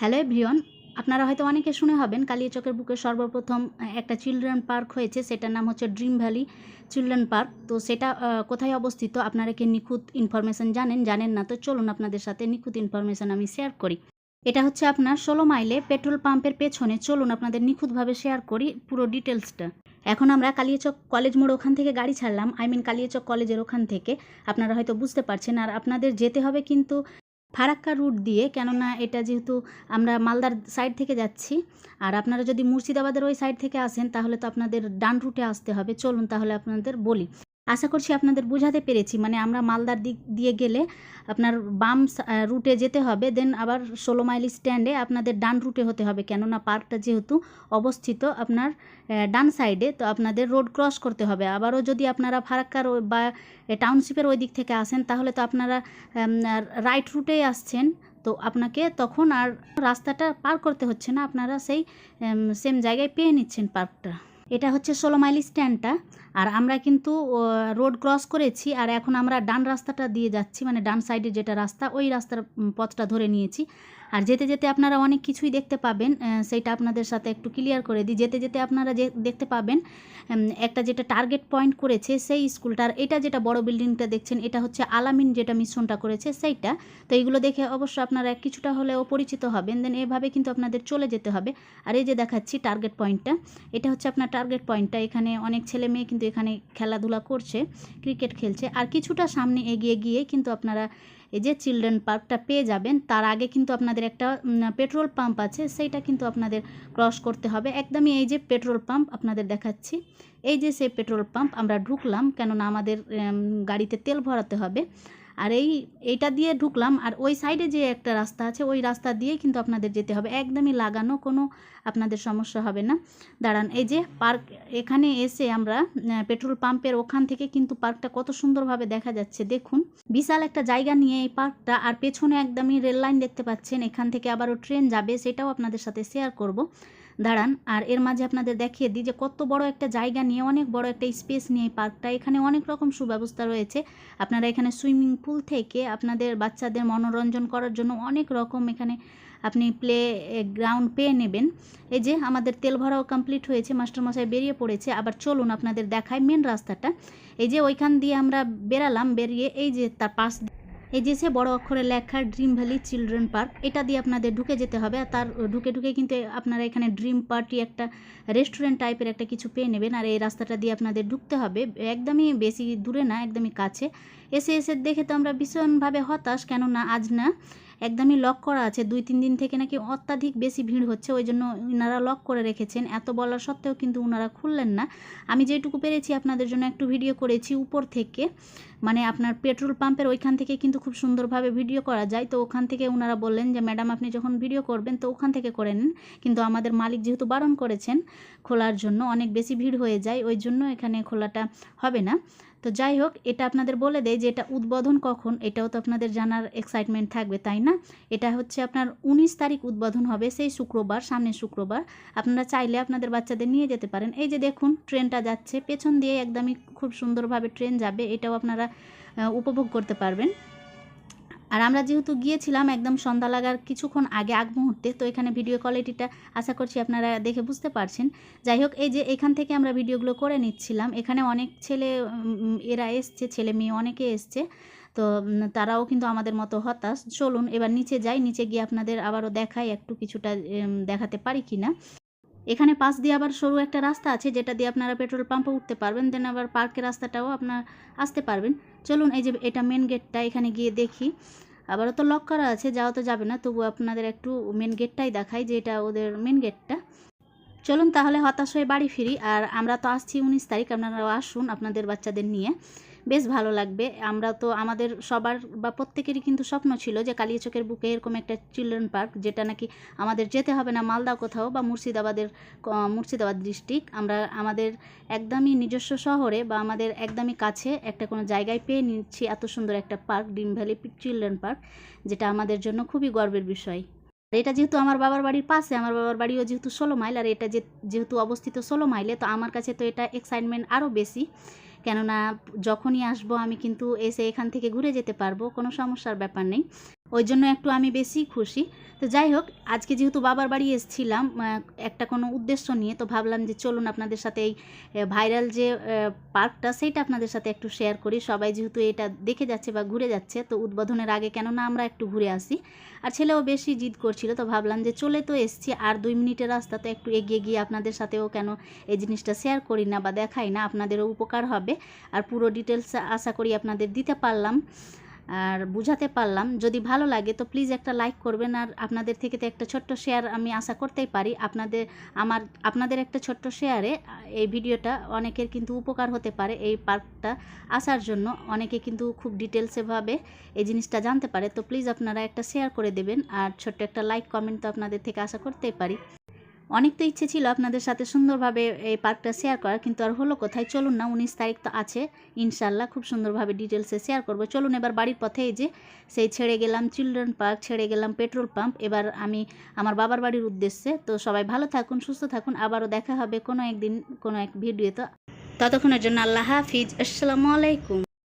Hello everyone, আপনারা হয়তো অনেকে শুনে হবেন কালিয়াচকের বুকে সর্বপ্রথম একটা চিলড্রেন পার্ক হয়েছে, সেটার নাম হচ্ছে ড্রিম ভ্যালি চিলড্রেন পার্ক। তো সেটা কোথায় অবস্থিত আপনারা কি নিখুঁত ইনফরমেশন জানেন জানেন না, তো চলুন আপনাদের সাথে নিখুঁত ইনফরমেশন আমি শেয়ার করি। এটা হচ্ছে আপনার ষোলো মাইলে পেট্রোল পাম্পের পেছনে, চলুন আপনাদের নিখুঁতভাবে শেয়ার করি পুরো ডিটেলসটা এখন আমরা কালিয়াচক কলেজ মোড় ওখান থেকে গাড়ি ছাড়লাম, আই মিন কালিয়াচক কলেজের ওখান থেকে। আপনারা হয়তো বুঝতে পারছেন, আর আপনাদের যেতে হবে কিন্তু ফারাক্কা রুট দিয়ে, কেননা এটা যেহেতু আমরা মালদার সাইড থেকে যাচ্ছি, আর আপনারা যদি মুর্শিদাবাদের ওই সাইড থেকে আসেন, তাহলে তো আপনাদের ডান রুটে আসতে হবে। চলুন তাহলে আপনাদের বলি। আশা করছি আপনাদের বোঝাতে পেরেছি। মানে আমরা মালদার দিক দিয়ে গেলে আপনার বাম রুটে যেতে হবে, দেন আবার ষোলো মাইল স্ট্যান্ডে আপনাদের ডান রুটে হতে হবে, কেননা পার্কটা যেহেতু অবস্থিত আপনার ডান সাইডে তো আপনাদের রোড ক্রস করতে হবে। আবারও যদি আপনারা ফারাক্কার বা টাউনশিপের ওই দিক থেকে আসেন, তাহলে তো আপনারা রাইট রুটেই আসছেন, তো আপনাকে তখন আর রাস্তাটা পার করতে হচ্ছে না, আপনারা সেই সেম জায়গায় পেয়ে নিচ্ছেন পার্কটা। এটা হচ্ছে ষোলো মাইল স্ট্যান্ডটা। আর আমরা কিন্তু রোড ক্রস করেছি আর এখন আমরা ডান রাস্তাটা দিয়ে যাচ্ছি মানে ডান সাইডে যেটা রাস্তা, ওই রাস্তার পথটা ধরে নিয়েছি। আর যেতে যেতে আপনারা অনেক কিছুই দেখতে পাবেন সেইটা আপনাদের সাথে একটু ক্লিয়ার করে দিই। যেতে যেতে আপনারা যে দেখতে পাবেন একটা যেটা টার্গেট পয়েন্ট করেছে সেই স্কুলটার, এটা যেটা বড় বিল্ডিংটা দেখছেন, এটা হচ্ছে আলামিন যেটা মিশ্রণটা করেছে সেইটা। তো এইগুলো দেখে অবশ্য আপনারা কিছুটা হলেও পরিচিত হবেন দেন এভাবে কিন্তু আপনাদের চলে যেতে হবে। আর এই যে দেখাচ্ছি টার্গেট পয়েন্টটা এটা হচ্ছে আপনার টার্গেট পয়েন্টটা এখানে অনেক ছেলে মেয়ে কিন্তু এখানে খেলাধুলা করছে ক্রিকেট খেলছে। আর কিছুটা সামনে এগিয়ে গিয়ে কিন্তু আপনারা এই যে চিলড্রেন পার্কটা পেয়ে যাবেন, তার আগে কিন্তু আপনাদের একটা পেট্রোল পাম্প আছে, সেইটা কিন্তু আপনাদের ক্রস করতে হবে। একদমই এই যে পেট্রোল পাম্প আপনাদের দেখাচ্ছি, এই যে সেই পেট্রোল পাম্প আমরা ঢুকলাম, কেননা আমাদের গাড়িতে তেল ভরাতে হবে। আর এই, এইটা দিয়ে ঢুকলাম, আর ওই সাইডে যে একটা রাস্তা আছে, ওই রাস্তা দিয়ে কিন্তু আপনাদের যেতে হবে। একদমই লাগানো কোনো আপনাদের সমস্যা হবে না। দাঁড়ান, এই যে পার্ক এখানে এসে আমরা পেট্রোল পাম্পের ওখান থেকে কিন্তু পার্কটা কত সুন্দরভাবে দেখা যাচ্ছে। দেখুন, বিশাল একটা জায়গা নিয়ে এই পার্কটা আর পেছনে একদমই রেল লাইন দেখতে পাচ্ছেন। এখান থেকে আবারও ট্রেন যাবে, সেটাও আপনাদের সাথে শেয়ার করব। দাঁড়ান, আর এর মাঝে আপনাদের দেখিয়ে দিই যে কত বড় একটা জায়গা নিয়ে, অনেক বড় একটা স্পেস নিয়ে পার্কটা এখানে অনেক রকম সুব্যবস্থা রয়েছে। আপনারা এখানে সুইমিং পুল থেকে আপনাদের বাচ্চাদের মনোরঞ্জন করার জন্য অনেক রকম এখানে আপনি প্লে গ্রাউন্ড পেয়ে নেবেন। এই যে আমাদের তেল ভরাও কমপ্লিট হয়েছে, মাস্টারমশাই বেরিয়ে পড়েছে। আবার চলুন আপনাদের দেখায় মেন রাস্তাটা। এই যে ওইখান দিয়ে আমরা বেরালাম বেরিয়ে এই যে তার পাশ এই যে সে বড় অক্ষরে লেখা ড্রিম ভ্যালি চিলড্রেন পার্ক। এটা দিয়ে আপনাদের ঢুকে যেতে হবে আর তার ঢুকে ঢুকে কিন্তু আপনারা এখানে ড্রিম পার্টি একটা রেস্টুরেন্ট টাইপের একটা কিছু পেয়ে নেবেন আর এই রাস্তাটা দিয়ে আপনাদের ঢুকতে হবে। একদমই বেশি দূরে না, একদমই কাছে। এসে এসে দেখে তো আমরা ভীষণভাবে হতাশ, কেননা আজ না একদমই লক করা আছে। দুই, তিন দিন থেকে নাকি অত্যাধিক বেশি ভিড় হচ্ছে, ওই জন্য ওনারা লক করে রেখেছেন। এত বলা সত্ত্বেও কিন্তু ওনারা খুললেন না। আমি যেটুকু পেরেছি আপনাদের জন্য একটু ভিডিও করেছি উপর থেকে। মানে আপনার পেট্রোল পাম্পের ওইখান থেকে কিন্তু খুব সুন্দরভাবে ভিডিও করা যায়। তো ওখান থেকে ওনারা বললেন যে ম্যাডাম আপনি যখন ভিডিও করবেন, তো ওখান থেকে করে নিন। কিন্তু আমাদের মালিক যেহেতু বারণ করেছেন খোলার জন্য, অনেক বেশি ভিড় হয়ে যায়, ওই জন্য এখানে খোলাটা হবে না। তো যাই হোক, এটা আপনাদের বলে দেয় যে এটা উদ্বোধন কখন, এটাও তো আপনাদের জানার এক্সাইটমেন্ট থাকবে, তাই না? এটা হচ্ছে আপনার উনিশ তারিখ উদ্বোধন হবে, সেই শুক্রবার, সামনের শুক্রবার। আপনারা চাইলে আপনাদের বাচ্চাদের নিয়ে যেতে পারেন। এই যে দেখুন, ট্রেনটা যাচ্ছে, পেছন দিয়ে একদমই খুব সুন্দরভাবে ট্রেন যাবে, এটাও আপনারা উপভোগ করতে পারবেন। আর আমরা যেহেতু গিয়েছিলাম একদম সন্ধ্যা লাগার কিছুক্ষণ আগে আগ মুহূর্তে, তো এখানে ভিডিও কোয়ালিটিটা আশা করছি আপনারা দেখে বুঝতে পারছেন। যাই হোক, এই যে এখান থেকে আমরা ভিডিওগুলো করে নিচ্ছিলাম। এখানে অনেক ছেলে এরা এসছে, ছেলে মেয়ে অনেকে এসছে। তো তারাও কিন্তু আমাদের মতো হতাশ। চলুন, এবার নিচে যাই। নিচে গিয়ে আপনাদের আবারও দেখাই, একটু কিছুটা দেখাতে পারি কি না এখানে পাশ দিয়ে আবার সরু একটা রাস্তা আছে, যেটা দিয়ে আপনারা পেট্রোল পাম্পে উঠতে পারবেন দেন আবার পার্কের রাস্তাটাও আপনার আসতে পারবেন। চলুন, এই যে এটা মেন গেটটা এখানে গিয়ে দেখি। আবারও তো লক করা আছে, যাওয়া তো যাবে না তবু আপনাদের একটু মেন গেটটাই দেখাই, যে এটা ওদের মেন গেটটা চলুন, তাহলে হতাশ হয়ে বাড়ি ফিরি, আর আমরা তো আসছি উনিশ তারিখ, আপনারাও আসুন আপনাদের বাচ্চাদের নিয়ে। বেশ ভালো লাগবে। আমরা তো আমাদের সবার বা প্রত্যেকেরই কিন্তু স্বপ্ন ছিল যে কালিয়াচকের বুকে এরকম একটা চিলড্রেন পার্ক যেটা নাকি আমাদের যেতে হবে না মালদা কোথাও বা মুর্শিদাবাদের মুর্শিদাবাদ ডিস্ট্রিক্ট। আমরা আমাদের একদমই নিজস্ব শহরে বা আমাদের একদমই কাছে একটা কোনো জায়গায় পেয়ে নিচ্ছি এত সুন্দর একটা পার্ক, ডিম ভ্যালি চিলড্রেন পার্ক, যেটা আমাদের জন্য খুবই গর্বের বিষয়। আর এটা যেহেতু আমার বাবার বাড়ির পাশে, আমার বাবার বাড়িও যেহেতু ষোলো মাইল, আর এটা যে, যেহেতু অবস্থিত ষোলো মাইলে, তো আমার কাছে তো এটা এক্সাইটমেন্ট আরও বেশি। কেননা যখনই আসব আমি কিন্তু এসে এখান থেকে ঘুরে যেতে পারব, কোনো সমস্যার ব্যাপার নেই। ওই জন্য একটু আমি বেশি খুশি। তো যাই হোক, আজকে যেহেতু বাবার বাড়ি এসেছিলাম একটা কোনো উদ্দেশ্য নিয়ে, তো ভাবলাম যে চলুন আপনাদের সাথে এই ভাইরাল যে পার্কটা, সেইটা আপনাদের সাথে একটু শেয়ার করি। সবাই যেহেতু এটা দেখে যাচ্ছে বা ঘুরে যাচ্ছে, তো উদ্বোধনের আগে কেননা আমরা একটু ঘুরে আসি। আর ছেলেও বেশি জিদ করছিল, তো ভাবলাম যে চলে তো এসছি, আর দুই মিনিটের রাস্তা তো একটু এগিয়ে গিয়ে আপনাদের সাথেও কেন এই জিনিসটা শেয়ার করি না বা দেখাই না, আপনাদেরও উপকার হবে। আর পুরো ডিটেলস আশা করি আপনাদের দিতে পারলাম। আর বুঝাতে পারলাম। যদি ভালো লাগে তো প্লিজ একটা লাইক করবেন। আর আপনাদের থেকে তো একটা ছোট্ট শেয়ার আমি আশা করতেই পারি। আপনাদের, আমার, আপনাদের একটা ছোট্ট শেয়ারে এই ভিডিওটা অনেকের কিন্তু উপকার হতে পারে এই পার্কটা আসার জন্য। অনেকে কিন্তু খুব ডিটেলসেভাবে এই জিনিসটা জানতে পারে। তো প্লিজ আপনারা একটা শেয়ার করে দেবেন। আর ছোট্ট একটা লাইক কমেন্ট তো আপনাদের থেকে আশা করতেই পারি। অনেক তো ইচ্ছে ছিল আপনাদের সাথে সুন্দরভাবে এই পার্কটা শেয়ার করার, কিন্তু আর হলো কোথায়? চলুন না, উনিশ তারিখ তো আছে। ইনশাল্লাহ খুব সুন্দরভাবে ডিটেলসে শেয়ার করব। চলুন এবার বাড়ির পথে এই যে, সেই ছেড়ে গেলাম চিলড্রেন পার্ক ছেড়ে গেলাম পেট্রোল পাম্প এবার আমি আমার বাবার বাড়ির উদ্দেশ্যে, তো সবাই ভালো থাকুন, সুস্থ থাকুন। আবারও দেখা হবে কোনো একদিন, কোনো এক ভিডিওতে ততক্ষণের জন্য আল্লাহ হাফিজ। আসসালামু আলাইকুম।